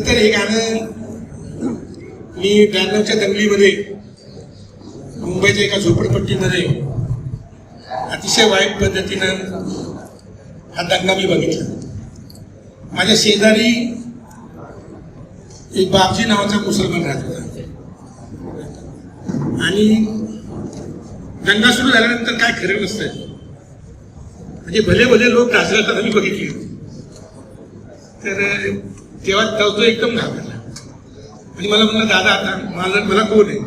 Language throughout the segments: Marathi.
नंतर हे गाणं मी ब्याण्णवच्या दंगलीमध्ये मुंबईच्या एका झोपडपट्टीमध्ये अतिशय वाईट पद्धतीनं हा दंगा मी बघितला. माझ्या शेजारी एक बापजी नावाचा मुसलमान राहत होता. आणि दंगा सुरू झाल्यानंतर काय खरं नसतं. म्हणजे भले भले लोक नाचतात आम्ही बघितले. तर तेव्हा तो तो एकदम घाबरला. आणि मला म्हणलं दादा आता माझं मला कोण आहे?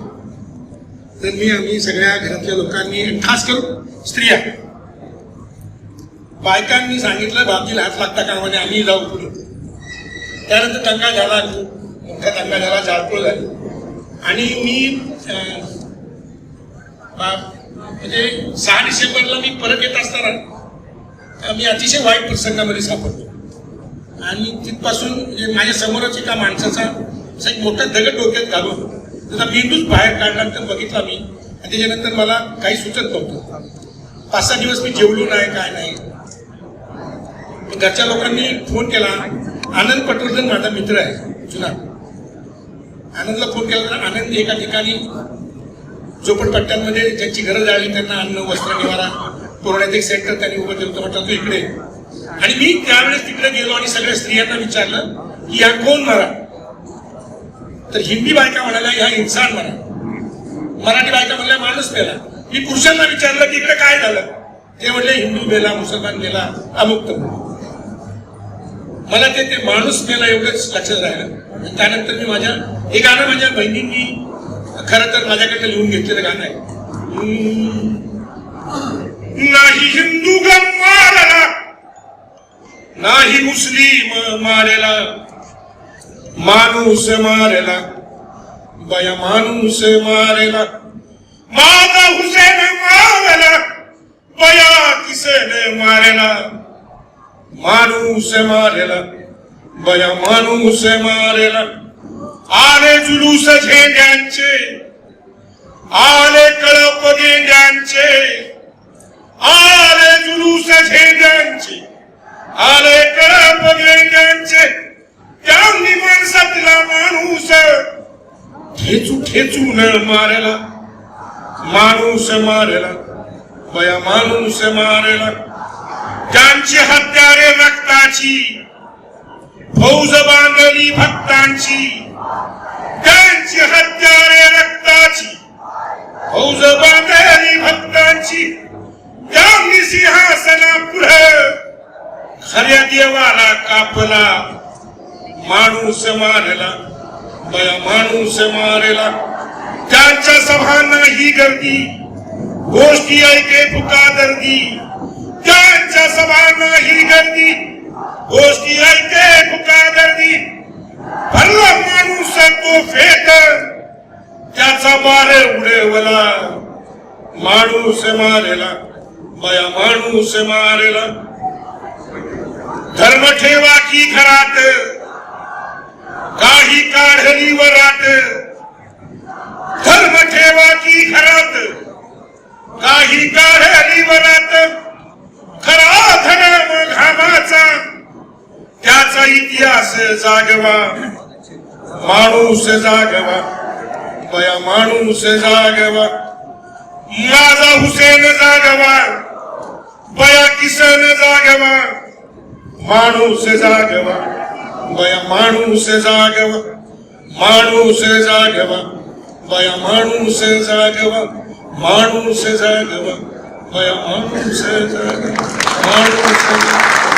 तर मी आम्ही सगळ्या घरातल्या लोकांनी खास करून स्त्रिया. बायकांनी सांगितलं बाबजीला हात लागता का म्हणे आम्ही जाऊ पुढे. त्यानंतर दंगा झाला. मोठा दंगा झाला जाळपोळ झाली. आणि मी बा- म्हणजे सहा डिसेंबरला मी परत येत असताना मी अतिशय वाईट प्रसंगामध्ये सापडलो. आणि तिथपासून म्हणजे माझ्या समोरच एका माणसाचा असा एक मोठा दगड डोक्यात घालून त्याचा मेंदूच बाहेर काढल्यानंतर बघितला मी. आणि त्याच्यानंतर मला काही सुचत नव्हतं. पाच सहा दिवस मी जेवलो नाही काय नाही. घरच्या लोकांनी फोन केला. आनंद पटवर्धन माझा मित्र आहे जुना. आनंदला फोन केला तर आनंद एका ठिकाणी झोपडपट्ट्यांमध्ये ज्यांची गरज आली त्यांना अन्न वस्त्र निवारा पुरवण्यात एक सेंटर त्यांनी उभं केलं होतं. म्हटलं तू इकडे आणि मी त्यावेळेस तिकडे गेलो आणि सगळ्या स्त्रियांना विचारलं की या कोण मरा? तर हिंदी बायका म्हणाल्या ह्या इन्सान म्हणा मराठी बायका म्हणल्या माणूस मेला. मी पुरुषांना विचारलं की इकडे काय झालं? ते म्हणले हिंदू मेला मुसलमान मेला अमुक्त मला. ते ते माणूस मेला एवढंच लक्षात राहिलं. त्यानंतर मी माझ्या हे गाणं माझ्या बहिणींनी खरं तर माझ्याकडनं लिहून घेतलेलं गाणं आहे. हम्म. नाही हिंदू गम नाही मुस्लिम मारेला माणूस मारेला बया माणूस मारेला माझा हुसेन मारेला बया किसन मारेला माणूस मारेला बया माणूस मारेला. आले जुलूस झेंड्यांचे आले कळप गेंड्यांचे आले जुलूस झेंड्यांचे. आले कळप त्या त्यांनी माणसातला माणूस ठेचू ठेचून मारला माणूस मारला बया माणूस मारला. त्यांची हत्यारे रक्ताची फौज बांधली भक्तांची. खऱ्या देवाला कापला माणूस मारला बया माणूस मारला। त्यांच्या सभांना ही गर्दी गोष्टी ऐके फुका दर्दी त्यांच्या सभांना ही गर्दी गोष्टी ऐके फुका दर्दी भरला माणूस तो फेक त्याचा मारे उडेवला माणूस मारेला बया माणूस मारेला। धर्म ठेवा की घरात काही काढली वरात धर्म ठेवा की घरात काही काढली वरात खरा धर्म घामाचा त्याचा इतिहास जागवा माणूस जागवा बया माणूस जागवा माझा हुसेन जागवा बया किसन जागवा माणूस जागवा बया माणूस जागवा माणूस जागवा बया माणूस जागवा माणूस जागवा बया माणूस जागवा माणूस जागवा